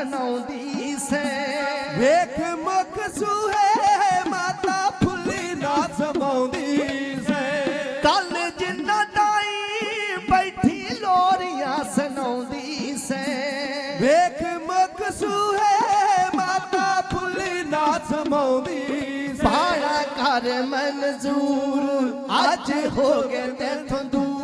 ਸੁਣਾਉਂਦੀ ਸੈ ਵੇਖ ਮੁਖ ਸੂਹੇ ਮਾਤਾ ਫੁੱਲੀ ਨਾ ਸਮਾਉਂਦੀ ਸੈ। ਕੱਲ ਜਿੰਨਾ ਤਾਈ ਬੈਠੀ ਲੋਰੀਆਂ ਸੁਣਾਉਂਦੀ ਸੈ। ਵੇਖ ਮੁਖ ਸੂਹੇ ਮਾਤਾ ਫੁੱਲੀ ਨਾ ਸਮਾਉਂਦੀ ਸੈ। ਬਾਣਾ ਕਰ ਮਨਜ਼ੂਰ, ਅੱਜ ਹੋ ਗਏ ਤੇਥੋਂ ਦੂਰ।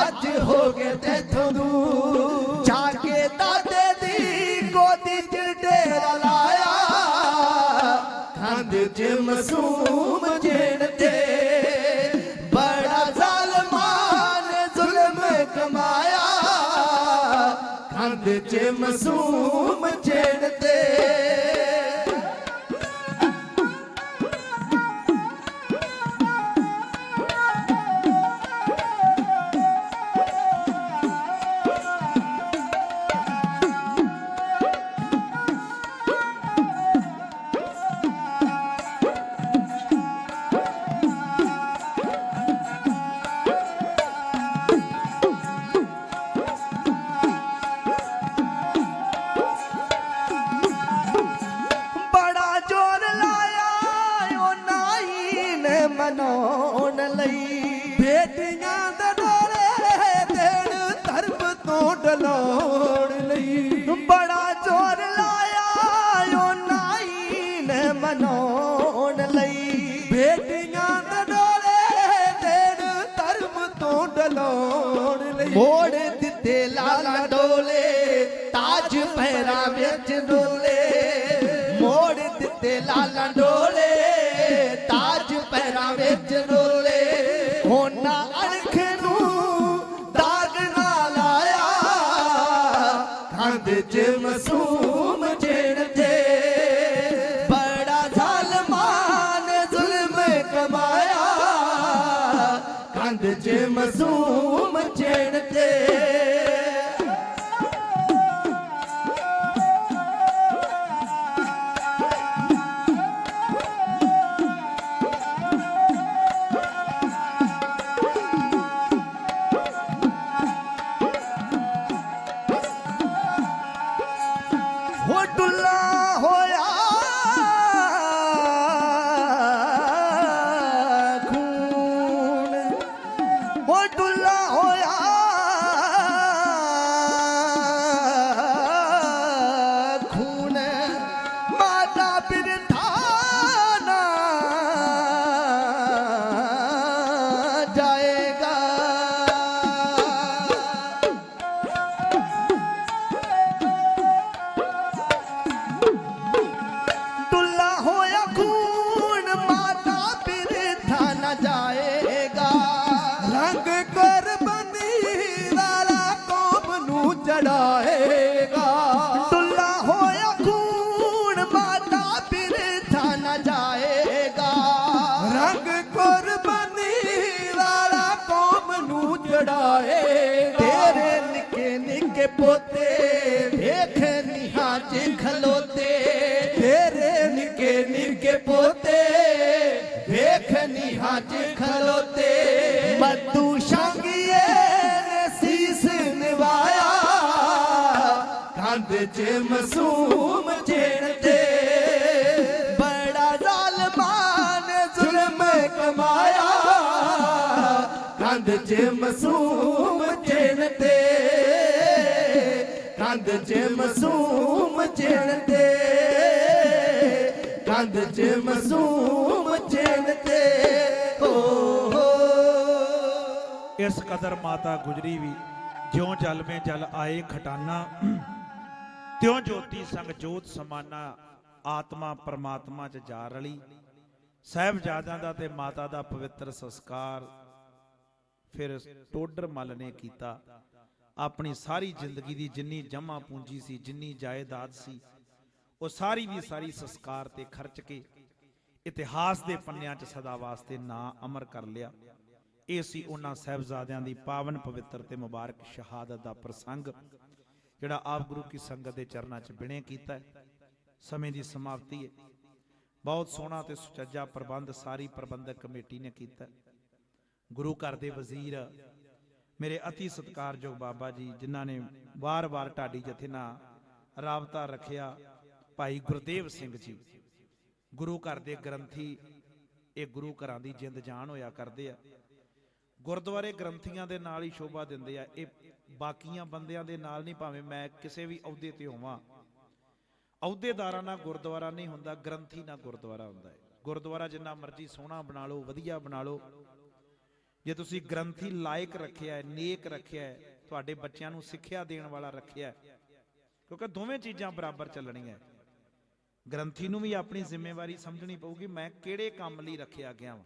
ਅੱਜ ਹੋ ਗਏ ਤੇਥੋਂ ਦੂਰ ਜਾ ਕੇ ਦਾਦੇ ਦੀ ਗੋਦੀ 'ਚ ਡੇਰਾ ਲਾਇਆ। ਖੰਦ 'ਚ ਮਸੂਮ ਜੇਣ ਤੇ ਬੜਾ ਜ਼ਾਲਮਾਨ ਜ਼ੁਲਮ ਕਮਾਇਆ। ਖੰਦ 'ਚ ਮਸੂਮ ਜੇਣ ਤੇ ਬੜਾ ਜ਼ੋਰ ਲਾਇਆ ਉਹ ਨਾਈ ਨੇ ਮਨਾਉਣ ਲਈ। ਬੇਟੀਆਂ ਦੇ ਡੋਲੇ ਤੇਰ ਧਰਮ ਤੋਂ ਡਲਾਉਣ ਲਈ। ਮੋੜ ਦਿੱਤੇ ਲਾਲਾ ਡੋਲੇ, ਤਾਜ ਪਹਿਰਾ ਵਿੱਚ ਡੋਲੇ। ਮੋੜ ਦਿੱਤੇ ਲਾਲਾ ਡੋਲੇ ਖੰਡ ਚ ਮਸੂਮ ਜੇੜ ਤੇ ਬੜਾ ਜ਼ਾਲਮਾਂ ਨੇ ਜ਼ੁਲਮ ਕਮਾਇਆ। ਕੰਧ 'ਚ ਮਸੂਮ ਨੂੰ ਤੇਰੇ ਨਿੱਕੇ ਨਿੱਕੇ ਪੋਤੇ ਵੇਖ ਨਿਹਾਂ ਖਲੋਤੇ। ਤੇਰੇ ਨਿੱਕੇ ਨਿੱਕੇ ਪੋਤੇ ਵੇਖ ਨਿਹਾਂ ਖਲੋਤੇ। ਮੱਦੂ ਸ਼ਾਂਗੀਏ ਨੇ ਸੀਸ ਨਿਵਾਇਆ। ਕੰਧ ਚ ਮਸੂਮ ਚ ਕੰਧ 'ਚ ਮਸੂਮ ਚਿਣ ਤੇ, ਕੰਧ 'ਚ ਮਸੂਮ ਚਿਣ ਤੇ, ਕੰਧ 'ਚ ਮਸੂਮ ਚਿਣ ਤੇ ਇਸ ਕਦਰ ਮਾਤਾ ਗੁਜਰੀ ਵੀ ਜਿਉਂ ਜਲ ਮੇ ਜਲ ਆਏ ਖਟਾਨਾ, ਤਿਉਂ ਜੋਤੀ ਸੰਗ ਜੋਤ ਸਮਾਨਾ ਆਤਮਾ ਪਰਮਾਤਮਾ ਚ ਜਾ ਰਲੀ। ਸਾਹਿਬਜ਼ਾਦਿਆਂ ਦਾ ਤੇ ਮਾਤਾ ਦਾ ਪਵਿੱਤਰ ਸੰਸਕਾਰ ਫਿਰ ਟੋਡਰ ਮੱਲ ਨੇ ਕੀਤਾ। ਆਪਣੀ ਸਾਰੀ ਜ਼ਿੰਦਗੀ ਦੀ ਜਿੰਨੀ ਜਮਾ ਪੂੰਜੀ ਸੀ, ਜਿੰਨੀ ਜਾਇਦਾਦ ਸੀ, ਉਹ ਸਾਰੀ ਦੀ ਸਾਰੀ ਸੰਸਕਾਰ ਤੇ ਖਰਚ ਕੇ ਇਤਿਹਾਸ ਦੇ ਪੰਨਿਆਂ 'ਚ ਸਦਾ ਵਾਸਤੇ ਨਾਂ ਅਮਰ ਕਰ ਲਿਆ। ਇਹ ਸੀ ਉਹਨਾਂ ਸਹਿਬਜ਼ਾਦਿਆਂ ਦੀ ਪਾਵਨ ਪਵਿੱਤਰ ਤੇ ਮੁਬਾਰਕ ਸ਼ਹਾਦਤ ਦਾ ਪ੍ਰਸੰਗ, ਜਿਹੜਾ ਆਪ ਗੁਰੂ ਕੀ ਸੰਗਤ ਦੇ ਚਰਨਾਂ 'ਚ ਬਿਣੇ ਕੀਤਾ ਹੈ। ਸਮੇਂ ਦੀ ਸਮਾਪਤੀ ਹੈ। ਬਹੁਤ ਸੋਹਣਾ ਤੇ ਸੁਚੱਜਾ ਪ੍ਰਬੰਧ ਸਾਰੀ ਪ੍ਰਬੰਧਕ ਕਮੇਟੀ ਨੇ ਕੀਤਾ ਹੈ। ਗੁਰੂ ਘਰ ਦੇ ਵਜ਼ੀਰ, ਮੇਰੇ ਅਤੀ ਸਤਿਕਾਰਯੋਗ ਬਾਬਾ ਜੀ, ਜਿਨ੍ਹਾਂ ਨੇ ਵਾਰ-ਵਾਰ ਢਾਡੀ ਜਥੇ ਨਾਲ ਰਾਬਤਾ ਰੱਖਿਆ, ਭਾਈ ਗੁਰਦੇਵ ਸਿੰਘ ਜੀ। ਗੁਰੂ ਘਰ ਦੇ ਗ੍ਰੰਥੀ, ਇਹ ਗੁਰੂ ਘਰਾਂ ਦੀ ਜਿੰਦ ਜਾਨ ਹੋਇਆ ਕਰਦੇ ਆ। ਗੁਰਦੁਆਰੇ ਗ੍ਰੰਥੀਆਂ ਦੇ ਨਾਲ ਹੀ ਸ਼ੋਭਾ ਦਿੰਦੇ ਆ। ਇਹ ਬਾਕੀਆਂ ਬੰਦਿਆਂ ਦੇ ਨਾਲ ਨਹੀਂ, ਭਾਵੇਂ ਮੈਂ ਕਿਸੇ ਵੀ ਅਹੁਦੇ ਤੇ ਹੋਵਾਂ। ਅਹੁਦੇਦਾਰਾਂ ਨਾਲ ਗੁਰਦੁਆਰਾ ਨਹੀਂ ਹੁੰਦਾ, ਗ੍ਰੰਥੀ ਨਾਲ ਗੁਰਦੁਆਰਾ ਹੁੰਦਾ ਹੈ। ਗੁਰਦੁਆਰਾ ਜਿੰਨਾ ਮਰਜ਼ੀ ਸੋਹਣਾ ਬਣਾ ਲਓ, ਵਧੀਆ ਬਣਾ ਲਓ ਜੇ ਤੁਸੀਂ ਗ੍ਰੰਥੀ ਲਾਇਕ ਰੱਖਿਆ ਹੈ, ਨੇਕ ਰੱਖਿਆ ਹੈ, ਤੁਹਾਡੇ ਬੱਚਿਆਂ ਨੂੰ ਸਿੱਖਿਆ ਦੇਣ ਵਾਲਾ ਰੱਖਿਆ ਹੈ, ਕਿਉਂਕਿ ਦੋਵੇਂ ਚੀਜ਼ਾਂ ਬਰਾਬਰ ਚੱਲਣੀਆਂ ਗ੍ਰੰਥੀ ਨੂੰ ਵੀ ਆਪਣੀ ਜ਼ਿੰਮੇਵਾਰੀ ਸਮਝਣੀ ਪਊਗੀ, ਮੈਂ ਕਿਹੜੇ ਕੰਮ ਲਈ ਰੱਖਿਆ ਗਿਆ ਹਾਂ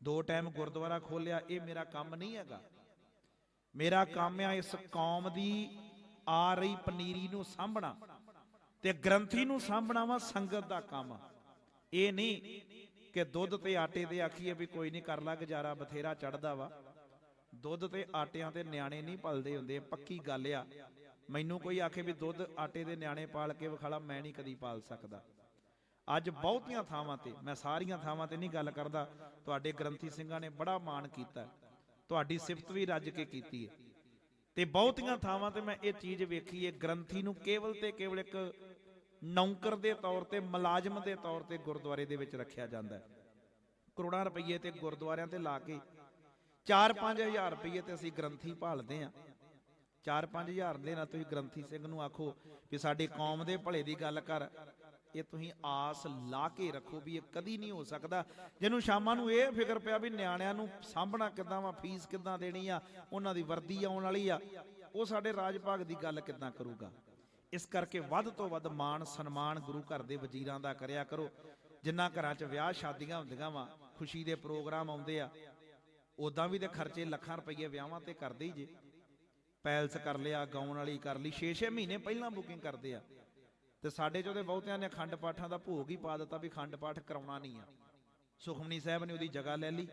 ਦੋ ਟਾਈਮ ਗੁਰਦੁਆਰਾ ਖੋਲਿਆ ਇਹ ਮੇਰਾ ਕੰਮ ਨਹੀਂ ਹੈਗਾ। ਮੇਰਾ ਕੰਮ ਆ ਇਸ ਕੌਮ ਦੀ ਆ ਰਹੀ ਪਨੀਰੀ ਨੂੰ ਸਾਂਭਣਾ ਤੇ ਗ੍ਰੰਥੀ ਨੂੰ ਸਾਂਭਣਾ ਵਾ ਸੰਗਤ ਦਾ ਕੰਮ। ਇਹ ਨਹੀਂ ਕਿ ਦੁੱਧ ਤੇ ਆਟੇ ਦੇ ਆਖੀਏ ਵੀ ਕੋਈ ਨਹੀਂ ਕਰ ਲਾ ਗੁਜ਼ਾਰਾ, ਬਥੇਰਾ ਚੜਦਾ ਵਾ। ਦੁੱਧ ਤੇ ਆਟਿਆਂ ਤੇ ਨਿਆਣੇ ਨਹੀਂ ਪਲਦੇ ਹੁੰਦੇ, ਪੱਕੀ ਗੱਲ ਆ। ਮੈਨੂੰ ਕੋਈ ਆਖੇ ਵੀ ਦੁੱਧ ਆਟੇ ਦੇ ਨਿਆਣੇ ਪਾਲ ਕੇ ਵਿਖਾਲਾ, ਮੈਂ ਨਹੀਂ ਕਦੀ ਪਾਲ ਸਕਦਾ। ਅੱਜ ਬਹੁਤੀਆਂ ਥਾਵਾਂ ਤੇ, ਮੈਂ ਸਾਰੀਆਂ ਥਾਵਾਂ ਤੇ ਨਹੀਂ ਗੱਲ ਕਰਦਾ, ਤੁਹਾਡੇ ਗ੍ਰੰਥੀ ਸਿੰਘਾਂ ਨੇ ਬੜਾ ਮਾਣ ਕੀਤਾ। ਤੁਹਾਡੀ ਸਿਫਤ ਵੀ ਰੱਜ ਕੇ ਕੀਤੀ ਹੈ। ਤੇ ਬਹੁਤੀਆਂ ਥਾਵਾਂ ਤੇ ਮੈਂ ਇਹ ਚੀਜ਼ ਵੇਖੀ ਹੈ, ਗ੍ਰੰਥੀ ਨੂੰ ਕੇਵਲ ਤੇ ਕੇਵਲ ਇੱਕ ਨੌਕਰ ਦੇ ਤੌਰ ਤੇ, ਮੁਲਾਜ਼ਮ ਦੇ ਤੌਰ ਤੇ ਗੁਰਦੁਆਰੇ ਦੇ ਵਿੱਚ ਰੱਖਿਆ ਜਾਂਦਾ ਹੈ। ਕਰੋੜਾਂ ਰੁਪਏ ਤੇ ਗੁਰਦੁਆਰਿਆਂ ਤੇ ਲਾ ਕੇ 4-5000 ਰੁਪਏ ਤੇ ਅਸੀਂ ਗ੍ਰੰਥੀ ਭਾਲਦੇ ਆ 4-5000 ਦੇ ਨਾਲ ਤੁਸੀਂ ਗ੍ਰੰਥੀ ਸਿੰਘ ਨੂੰ ਆਖੋ ਵੀ ਸਾਡੀ ਕੌਮ ਦੇ ਭਲੇ ਦੀ ਗੱਲ ਕਰ, ਇਹ ਤੁਸੀਂ ਆਸ ਲਾ ਕੇ ਰੱਖੋ ਵੀ ਇਹ ਕਦੀ ਨਹੀਂ ਹੋ ਸਕਦਾ। ਜਿਹਨੂੰ ਸ਼ਾਮਾਂ ਨੂੰ ਇਹ ਫਿਕਰ ਪਿਆ ਵੀ ਨਿਆਣਿਆਂ ਨੂੰ ਸਾਂਭਣਾ ਕਿੱਦਾਂ ਵਾ, ਫੀਸ ਕਿੱਦਾਂ ਦੇਣੀ ਆ, ਉਹਨਾਂ ਦੀ ਵਰਦੀ ਆਉਣ ਵਾਲੀ ਆ, ਉਹ ਸਾਡੇ ਰਾਜ ਭਾਗ ਦੀ ਗੱਲ ਕਿੱਦਾਂ ਕਰੂਗਾ? ਇਸ ਕਰਕੇ ਵੱਧ ਤੋਂ ਵੱਧ ਮਾਣ, ਸਨਮਾਨ ਗੁਰੂ ਘਰ ਦੇ ਵਜ਼ੀਰਾਂ ਦਾ ਕਰਿਆ ਕਰੋ। ਜਿੰਨਾ ਘਰਾਂ 'ਚ ਵਿਆਹ ਸ਼ਾਦੀਆਂ ਹੁੰਦੀਆਂ ਵਾ, ਖੁਸ਼ੀ ਦੇ ਪ੍ਰੋਗਰਾਮ ਆਉਂਦੇ ਆ ਉਦਾਂ ਵੀ ਤੇ ਖਰਚੇ ਲੱਖਾਂ ਰੁਪਏ ਵਿਆਹਾਂ ਤੇ ਕਰਦੇ ਹੀ ਜੇ। ਪੈਲਸ ਕਰ ਲਿਆ, ਗਾਉਣ ਵਾਲੀ ਕਰ ਲਈ 6-6 ਮਹੀਨੇ ਪਹਿਲਾਂ ਬੁਕਿੰਗ ਕਰਦੇ ਆ। ਤੇ ਸਾਡੇ ਚੋਂ ਦੇ ਬਹੁਤਿਆਂ ਨੇ ਖੰਡ ਪਾਠਾਂ ਦਾ ਭੋਗ ਹੀ ਪਾ ਦਿੱਤਾ ਵੀ ਖੰਡ ਪਾਠ ਕਰਾਉਣਾ ਨਹੀਂ ਆ। ਸੁਖਮਨੀ ਸਾਹਿਬ ਨੇ ਉਹਦੀ ਜਗ੍ਹਾ ਲੈ ਲਈ।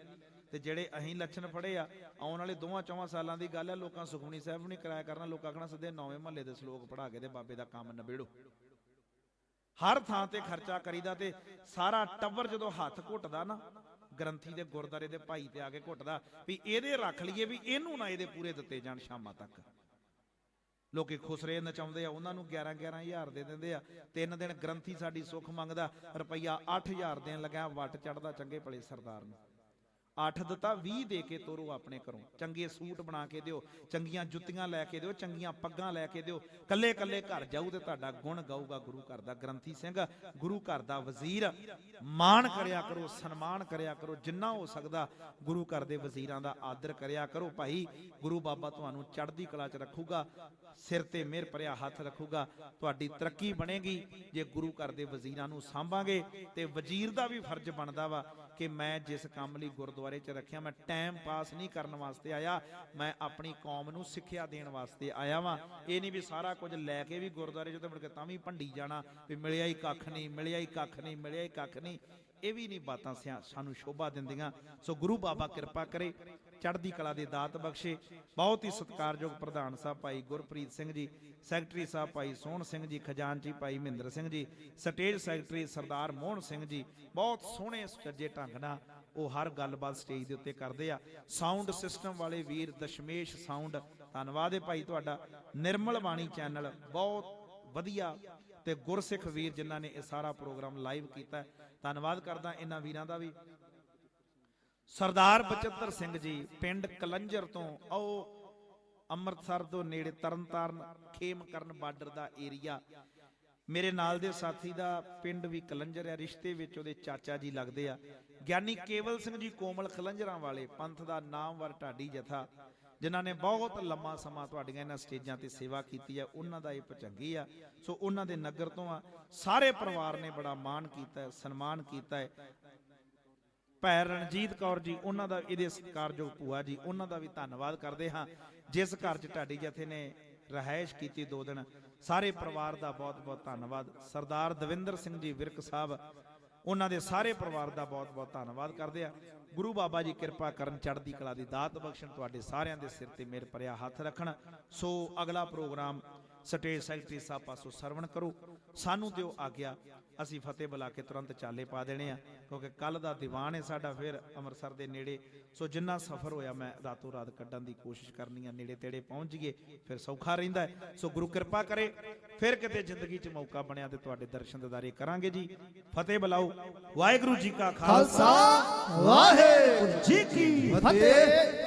ਤੇ ਜਿਹੜੇ ਅਹੀਂ ਲੱਛਣ ਫੜੇ ਆ, ਆਉਣ ਵਾਲੇ ਦੋਵਾਂ ਚੌਵਾਂ ਸਾਲਾਂ ਦੀ ਗੱਲ ਆ, ਲੋਕਾਂ ਸੁਖਮਨੀ ਸਾਹਿਬ ਨੂੰ ਨਹੀਂ ਕਰਾਇਆ ਕਰਨਾ, ਲੋਕਾਂ ਆਖਣਾ ਸਿੱਧੇ ਨੌਵੇਂ ਮਹੱਲੇ ਦੇ ਸ਼ਲੋਕ ਪੜਾ ਕੇ ਤੇ ਬਾਬੇ ਦਾ ਕੰਮ ਨਿਬੇੜੋ। ਹਰ ਥਾਂ ਤੇ ਖਰਚਾ ਕਰੀਦਾ ਤੇ ਸਾਰਾ ਟੱਬਰ ਜਦੋਂ ਹੱਥ ਘੁੱਟਦਾ ਨਾ, ਗ੍ਰੰਥੀ ਦੇ ਗੁਰਦਾਰੇ ਦੇ ਭਾਈ ਤੇ ਆ ਕੇ ਘੁੱਟਦਾ ਵੀ ਇਹਦੇ ਰੱਖ ਲਈਏ ਵੀ ਇਹਨੂੰ ਨਾ ਇਹਦੇ ਪੂਰੇ ਦਿੱਤੇ ਜਾਣ ਸ਼ਾਮਾਂ ਤੱਕ। ਲੋਕੀ ਖੁਸਰੇ ਨਚਾਉਂਦੇ ਆ, ਉਹਨਾਂ ਨੂੰ 11 11000 ਦੇ ਦਿੰਦੇ ਆ, ਤਿੰਨ ਦਿਨ ਗ੍ਰੰਥੀ ਸਾਡੀ ਸੁੱਖ ਮੰਗਦਾ, ਰੁਪਈਆ 8000 ਦੇਣ ਲੱਗਾ ਵੱਟ ਚੜਦਾ ਚੰਗੇ ਭਲੇ ਸਰਦਾਰ ਨੂੰ। 8 ਦਿੱਤਾ 20 ਦੇ ਕੇ ਤੋਰੋ ਆਪਣੇ ਘਰੋਂ। ਚੰਗੇ ਸੂਟ ਬਣਾ ਕੇ ਦਿਓ, ਚੰਗੀਆਂ ਜੁੱਤੀਆਂ ਲੈ ਕੇ ਦਿਓ, ਚੰਗੀਆਂ ਪੱਗਾਂ ਲੈ ਕੇ ਦਿਓ। ਕੱਲੇ ਕੱਲੇ ਘਰ ਜਾਊ ਤੇ ਤੁਹਾਡਾ ਗੁਣ ਗਾਊਗਾ ਗੁਰੂ ਘਰ ਦਾ ਗ੍ਰੰਥੀ ਸਿੰਘ, ਗੁਰੂ ਘਰ ਦਾ ਵਜ਼ੀਰ। ਮਾਣ ਕਰਿਆ ਕਰੋ, ਸਨਮਾਨ ਕਰਿਆ ਕਰੋ, ਜਿੰਨਾ ਹੋ ਸਕਦਾ ਗੁਰੂ ਘਰ ਦੇ ਵਜ਼ੀਰਾਂ ਦਾ ਆਦਰ ਕਰਿਆ ਕਰੋ। ਭਾਈ, ਗੁਰੂ ਬਾਬਾ ਤੁਹਾਨੂੰ ਚੜ੍ਹਦੀ ਕਲਾ 'ਚ ਰੱਖੂਗਾ, ਸਿਰ ਤੇ ਮਿਹਰ ਭਰਿਆ ਹੱਥ ਰੱਖੂਗਾ, ਤੁਹਾਡੀ ਤਰੱਕੀ ਬਣੇਗੀ। ਜੇ ਗੁਰੂ ਘਰ ਦੇ ਵਜ਼ੀਰਾਂ ਨੂੰ ਸਾਂਭਾਂਗੇ ਤੇ ਵਜ਼ੀਰ ਦਾ ਵੀ ਫਰਜ਼ ਬਣਦਾ ਵਾ ਕਿ ਮੈਂ ਜਿਸ ਕੰਮ ਲਈ ਗੁਰਦੁਆਰੇ 'ਚ ਰੱਖਿਆ, ਮੈਂ ਟਾਈਮ ਪਾਸ ਨਹੀਂ ਕਰਨ ਵਾਸਤੇ ਆਇਆ, ਮੈਂ ਆਪਣੀ ਕੌਮ ਨੂੰ ਸਿੱਖਿਆ ਦੇਣ ਵਾਸਤੇ ਆਇਆ ਵਾਂ। ਇਹ ਨਹੀਂ ਵੀ ਸਾਰਾ ਕੁਝ ਲੈ ਕੇ ਵੀ ਗੁਰਦੁਆਰੇ 'ਚ ਤਾਂ ਮੁੜ ਕੇ ਤਾਂ ਵੀ ਭੰਡੀ ਜਾਣਾ, ਵੀ ਮਿਲਿਆ ਹੀ ਕੱਖ ਨਹੀਂ, ਮਿਲਿਆ ਹੀ ਕੱਖ ਨਹੀਂ, ਮਿਲਿਆ ਹੀ ਕੱਖ ਨਹੀਂ। ਇਹ ਵੀ ਨਹੀਂ ਬਾਤਾਂ ਸਿਆ- ਸਾਨੂੰ ਸ਼ੋਭਾ ਦਿੰਦੀਆਂ। ਸੋ ਗੁਰੂ ਬਾਬਾ ਕਿਰਪਾ ਕਰੇ, ਚੜ੍ਹਦੀ ਕਲਾ ਦੇ ਦਾਤ ਬਖਸ਼ੇ। ਬਹੁਤ ਹੀ ਸਤਿਕਾਰਯੋਗ ਪ੍ਰਧਾਨ ਸਾਹਿਬ ਭਾਈ ਗੁਰਪ੍ਰੀਤ ਸਿੰਘ ਜੀ, ਸੈਕਟਰੀ ਸਾਹਿਬ ਭਾਈ ਸੋਹਣ ਸਿੰਘ ਜੀ, ਖਜ਼ਾਨਚੀ ਭਾਈ ਮਹਿੰਦਰ ਸਿੰਘ ਜੀ, ਸਟੇਜ ਸੈਕਟਰੀ ਸਰਦਾਰ ਮੋਹਨ ਸਿੰਘ ਜੀ, ਬਹੁਤ ਸੋਹਣੇ ਸੁਚੱਜੇ ਢੰਗ ਨਾਲ ਉਹ ਹਰ ਗੱਲਬਾਤ ਸਟੇਜ ਦੇ ਉੱਤੇ ਕਰਦੇ ਆ। ਸਾਊਂਡ ਸਿਸਟਮ ਵਾਲੇ ਵੀਰ ਦਸ਼ਮੇਸ਼ ਸਾਊਂਡ, ਧੰਨਵਾਦ ਹੈ ਭਾਈ ਤੁਹਾਡਾ। ਨਿਰਮਲ ਬਾਣੀ ਚੈਨਲ, ਬਹੁਤ ਵਧੀਆ ਤੇ ਗੁਰਸਿੱਖ ਵੀਰ ਜਿਨ੍ਹਾਂ ਨੇ ਇਹ ਸਾਰਾ ਪ੍ਰੋਗਰਾਮ ਲਾਈਵ ਕੀਤਾ ਧੰਨਵਾਦ ਕਰਦਾ ਇਹਨਾਂ ਵੀਰਾਂ ਦਾ ਵੀ। ਸਰਦਾਰ ਬਚਿੱਤਰ ਸਿੰਘ ਜੀ, ਪਿੰਡ ਕਲੰਜਰ ਤੋਂ, ਆਓ ਅੰਮ੍ਰਿਤਸਰ ਤੋਂ ਨੇੜੇ ਤਰਨਤਾਰਨ ਖੇਮ ਕਰਨ ਬਾਰਡਰ ਦਾ ਏਰੀਆ। ਮੇਰੇ ਨਾਲ ਦੇ ਸਾਥੀ ਦਾ ਪਿੰਡ ਵੀ ਕਲੰਜਰ ਹੈ, ਰਿਸ਼ਤੇ ਵਿੱਚ ਉਹਦੇ ਚਾਚਾ ਜੀ ਲੱਗਦੇ ਆ। ਗਿਆਨੀ ਕੇਵਲ ਸਿੰਘ ਜੀ ਕੋਮਲ ਕਲੰਜਰਾਂ ਵਾਲੇ, ਪੰਥ ਦਾ ਨਾਮਵਰ ਢਾਡੀ ਜਥਾ। ਜਿਨ੍ਹਾਂ ਨੇ ਬਹੁਤ ਲੰਮਾ ਸਮਾਂ ਤੁਹਾਡੀਆਂ ਇਹਨਾਂ ਸਟੇਜਾਂ ਤੇ ਸੇਵਾ ਕੀਤੀ ਹੈ, ਉਹਨਾਂ ਦਾ ਇਹ ਪਚੰਗੀ ਆ। ਸੋ ਉਹਨਾਂ ਦੇ ਨਗਰ ਤੋਂ ਆ, ਸਾਰੇ ਪਰਿਵਾਰ ਨੇ ਬੜਾ ਮਾਣ ਕੀਤਾ ਸਨਮਾਨ ਕੀਤਾ ਹੈ। ਭੈ ਰਣਜੀਤ ਕੌਰ ਜੀ, ਉਹਨਾਂ ਦਾ ਇਹਦੇ ਸਤਿਕਾਰਯੋਗ ਭੂਆ ਜੀ, ਉਹਨਾਂ ਦਾ ਵੀ ਧੰਨਵਾਦ ਕਰਦੇ ਹਾਂ। ਜਿਸ ਘਰ 'ਚ ਤੁਹਾਡੀ ਜਥੇ ਨੇ ਰਹਾਇਸ਼ ਕੀਤੀ ਦੋ ਦਿਨ, ਸਾਰੇ ਪਰਿਵਾਰ ਦਾ ਬਹੁਤ-ਬਹੁਤ ਧੰਨਵਾਦ। ਸਰਦਾਰ ਦਵਿੰਦਰ ਸਿੰਘ ਜੀ ਵਿਰਕ ਸਾਹਿਬ ਉਹਨਾਂ ਦੇ ਸਾਰੇ ਪਰਿਵਾਰ ਦਾ ਬਹੁਤ-ਬਹੁਤ ਧੰਨਵਾਦ ਕਰਦੇ ਆ ਗੁਰੂ ਬਾਬਾ ਜੀ ਕਿਰਪਾ ਕਰਨ ਚੜ੍ਹਦੀ ਕਲਾ ਦੀ ਦਾਤ ਬਖਸ਼ਣ, ਤੁਹਾਡੇ ਸਾਰਿਆਂ ਦੇ ਸਿਰ ਤੇ ਮੇਰ ਭਰਿਆ ਹੱਥ ਰੱਖਣ। ਸੋ ਅਗਲਾ ਪ੍ਰੋਗਰਾਮ ਸਟੇਜ ਸੈਕਟਰੀ ਸਾਹਿਬ ਪਾਸੋਂ ਸਰਵਣ ਕਰੋ। ਸਾਨੂੰ ਦਿਓ ਆਗਿਆ। ਅਸੀਂ ਫਤਿਹ ਬੁਲਾ ਕੇ ਤੁਰੰਤ ਚਾਲੇ ਪਾ ਦੇਣੇ ਆ ਕਿਉਂਕਿ ਕੱਲ ਦਾ ਦੀਵਾਨ ਹੈ ਸਾਡਾ ਫਿਰ ਅੰਮ੍ਰਿਤਸਰ ਦੇ ਨੇੜੇ। ਸੋ ਜਿੰਨਾ ਸਫ਼ਰ ਹੋਇਆ ਮੈਂ ਰਾਤੋਂ ਰਾਤ ਕੱਢਣ ਦੀ ਕੋਸ਼ਿਸ਼ ਕਰਨੀ ਆ ਨੇੜੇ ਤੇੜੇ ਪਹੁੰਚ ਜੀਏ ਫਿਰ ਸੌਖਾ ਰਹਿੰਦਾ। ਸੋ ਗੁਰੂ ਕਿਰਪਾ ਕਰੇ ਫਿਰ ਕਿਤੇ ਜ਼ਿੰਦਗੀ 'ਚ ਮੌਕਾ ਬਣਿਆ ਤੇ ਤੁਹਾਡੇ ਦਰਸ਼ਨ ਦਿਦਾਰੇ ਕਰਾਂਗੇ ਜੀ। ਫਤਿਹ ਬੁਲਾਓ। ਵਾਹਿਗੁਰੂ ਜੀ ਕਾ ਖਾਲਸਾ। ਵਾਹਿਗੁਰੂ ਜੀ ਕੀ ਫਤਿਹ।